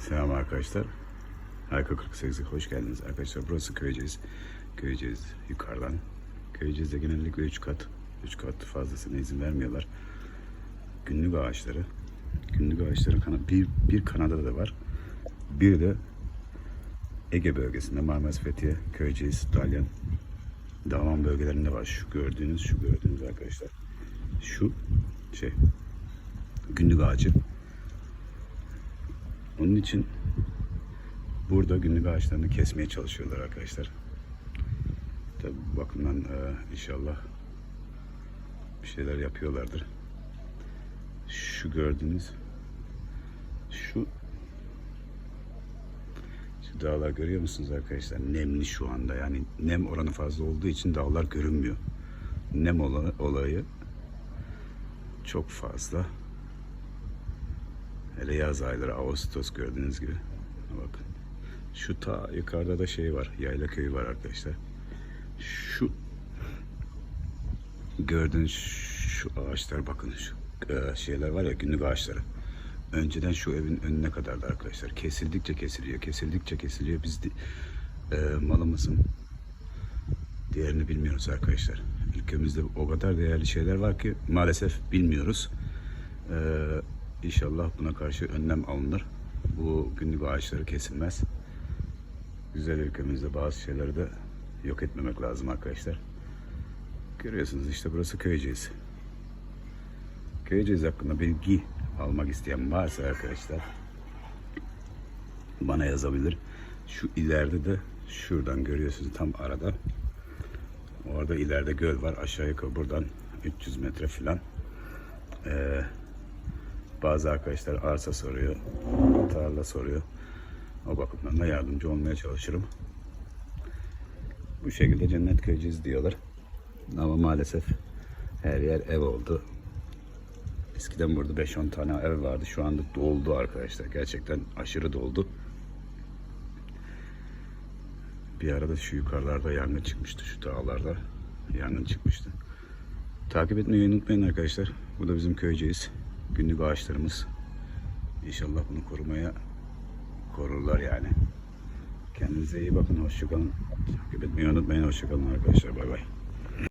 Selam arkadaşlar. Hayko 48'e hoş geldiniz arkadaşlar. Burası Köyceğiz. Köyceğiz yukarıdan. Köyceğiz'de genellikle 3 kat, 3 kat fazlasına izin vermiyorlar. Günlük ağaçları. Günlük ağaçları kana- bir, bir Kanada'da da var. Bir de Ege bölgesinde Marmaris, Fethiye, Köyceğiz, Dalyan, Dalaman bölgelerinde var. Şu gördüğünüz, şu gördüğünüz arkadaşlar. Şu şey günlük ağacı. Onun için burada günlük ağaçlarını kesmeye çalışıyorlar arkadaşlar. Tabi bu bakımdan e, inşallah bir şeyler yapıyorlardır. Şu gördüğünüz şu şu dağlar görüyor musunuz arkadaşlar? Nemli şu anda yani nem oranı fazla olduğu için dağlar görünmüyor. Nem ola- olayı çok fazla. Hele yaz ayları Ağustos gördüğünüz gibi. Bakın. Şu ta yukarıda da şey var. Yayla köyü var arkadaşlar. Şu gördüğünüz şu ağaçlar bakın şu e, şeyler var ya günlük ağaçları. Önceden şu evin önüne kadardı arkadaşlar. Kesildikçe kesiliyor, kesildikçe kesiliyor. Biz de, e, malımızın değerini bilmiyoruz arkadaşlar. Ülkemizde o kadar değerli şeyler var ki maalesef bilmiyoruz. Ee, inşallah buna karşı önlem alınır. Bu günlük ağaçları kesilmez. Güzel ülkemizde bazı şeyleri de yok etmemek lazım arkadaşlar. Görüyorsunuz işte burası Köyceğiz. Köyceğiz hakkında bilgi almak isteyen varsa arkadaşlar bana yazabilir. Şu ileride de şuradan görüyorsunuz tam arada. Orada ileride göl var. Aşağı yukarı buradan 300 metre falan. Ee, bazı arkadaşlar arsa soruyor, tarla soruyor. O bakımdan da yardımcı olmaya çalışırım. Bu şekilde cennet köyceğiz diyorlar. Ama maalesef her yer ev oldu. Eskiden burada 5-10 tane ev vardı. Şu anda doldu arkadaşlar. Gerçekten aşırı doldu. Bir arada şu yukarılarda yangın çıkmıştı. Şu dağlarda yangın çıkmıştı. Takip etmeyi unutmayın arkadaşlar. Bu da bizim köyceğiz. Günlük ağaçlarımız. İnşallah bunu korumaya korurlar yani. Kendinize iyi bakın. Hoşçakalın. Takip etmeyi unutmayın. Hoşçakalın arkadaşlar. Bay bay.